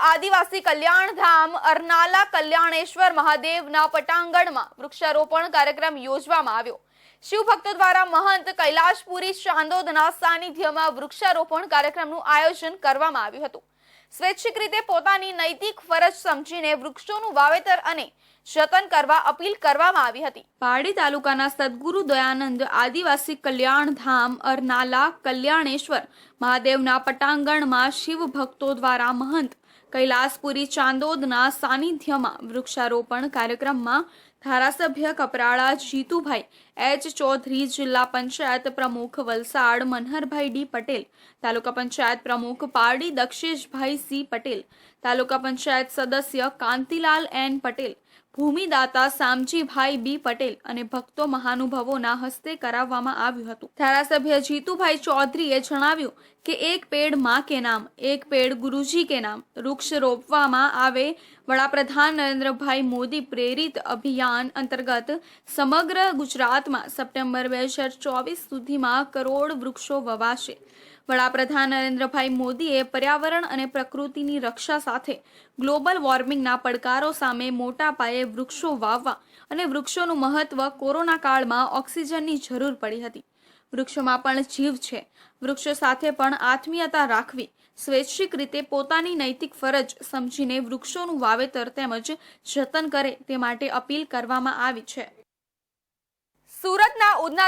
આદિવાસી કલ્યાણ ધામ અરનાલા કલ્યાણેશ્વર મહાદેવના પટાંગણમાં વૃક્ષારોપણ કાર્યક્રમ યોજવામાં આવ્યો. શિવભક્તો દ્વારા મહંત કૈલાશપુરી ચાંદોદના સાનિધ્યમાં વૃક્ષારોપણ કાર્યક્રમનું આયોજન કરવામાં આવ્યું હતું. સ્વૈચ્છિક રીતે પોતાની નૈતિક ફરજ સમજીને વૃક્ષોનું વાવેતર અને જતન કરવા અપીલ કરવામાં આવી હતી. પારડી તાલુકાના સદગુરુ દયાનંદ આદિવાસી કલ્યાણ ધામ અરનાલા કલ્યાણેશ્વર મહાદેવના પટાંગણમાં શિવ ભક્તો દ્વારા મહંત કૈલાસપુરી ચાંદોદના સાનિધ્યમાં વૃક્ષારોપણ કાર્યક્રમમાં ધારાસભ્ય કપરાળા જીતુભાઈ, એચ. ચૌધરી, જિલ્લા પંચાયત પ્રમુખ વલસાડ મનહરભાઈ ડી પટેલ, તાલુકા પંચાયત પ્રમુખ પારડી દક્ષેશભાઈ સી પટેલ, તાલુકા પંચાયત સદસ્ય કાંતિલાલ એન પટેલ, ભૂમિદાતા સામજીભાઈ બી પટેલ અને ભક્તો મહાનુભાવોના હસ્તે કરાવવામાં આવ્યું હતું. ધારાસભ્ય જીતુભાઈ ચૌધરીએ જણાવ્યું કે એક પેડમાં કે નામ, એક પેડ ગુરુજી કે નામ, વૃક્ષ રોપવામાં આવે, વડાપ્રધાન નરેન્દ્રભાઈ મોદી પ્રેરિત અભિયાન અંતર્ગત સમગ્ર ગુજરાતમાં સપ્ટેમ્બર બે હજાર ચોવીસ સુધીમાં કરોડ વૃક્ષો વવાશે. વડાપ્રધાન નરેન્દ્રભાઈ મોદીએ પર્યાવરણ અને પ્રકૃતિની રક્ષા સાથે ગ્લોબલ વોર્મિંગના પડકારો સામે મોટા પાયે વૃક્ષો વાવવા અને વૃક્ષોનું મહત્વ કોરોના કાળમાં ઓક્સિજનની જરૂર પડી હતી. વૃક્ષોમાં પણ જીવ છે. વૃક્ષો સાથે પણ આત્મીયતા રાખવી, સ્વૈચ્છિક રીતે પોતાની નૈતિક ફરજ સમજીને વૃક્ષોનું વાવેતર તેમજ જતન કરે તે માટે અપીલ કરવામાં આવી છે. સુરતના ઉધના